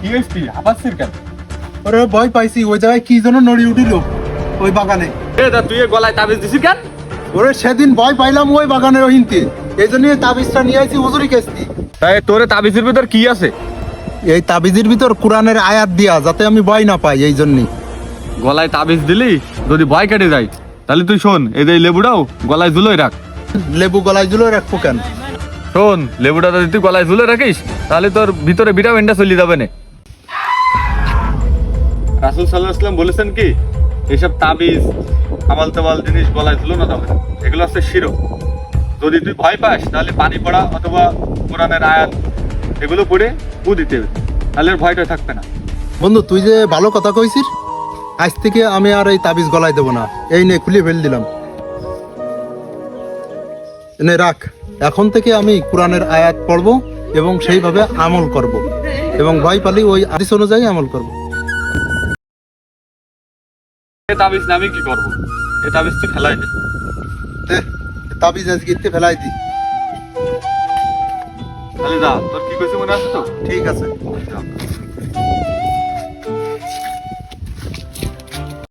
কি হয়েছি কেন? ওরে ভয় পাইছি ওই জায়গায় কি যেন নড়ি উঠিল ওই বাগানে। এ দা তুই গলায় তাবিজ দিছিস কেন? ওরে সেদিন ভয় পাইলাম ওই বাগানের ওহিনতে এই জন্য তাবিজটা নিয়ে আইছি হুজুরি কেসতি তাই তোরে তাবিজের ভিতর কি আছে? এই তাবিজের ভিতর কোরআনের আয়াত দিয়া যাতে আমি ভয় না পাই এই জন্যই। গলায় তাবিজ দিলি? যদি ভয় কেটে যায় তাহলে তুই শোন এই যে লেবুটাও গলায় ঝুলোই রাখ। লেবু গলায় জুলে রাখব কেন? শোন লেবুটা যদি তুই গলায় ঝুলে রাখিস তাহলে তোর ভিতরে ভিটামিনটা চলে যাবে না। রাসুল সাল্লাহ আসলাম বলেছেন কি এইসব তাবিজ আমাল তামাল জিনিস গলায় ঝুলো না না। এগুলো হচ্ছে শিরো যদি তুই ভয় পাস তাহলে পানি পড়া অথবা কোরআনের আয়াত এগুলো পড়ে পু দিতে হবে। তাহলে আর ভয়টা থাকবে না। বন্ধু তুই যে ভালো কথা কইছিস আজ থেকে আমি আর এই তাবিজ গলায় দেবো না। এই নে খুলে ফেল দিলাম। নে রাখ। এখন থেকে আমি কোরআনের আয়াত পড়ব এবং সেইভাবে আমল করব। এবং ভয় পালি ওই আদিস অনুযায়ী আমল করব। তাবিজ আমি কি করব? এ তাবিজ তুই ফেলাই দে। তাবিজ আজকে ইতে ফেলাই দি। তাহলে যা তোর কি কইছে মনে আছে তো? ঠিক আছে। যা।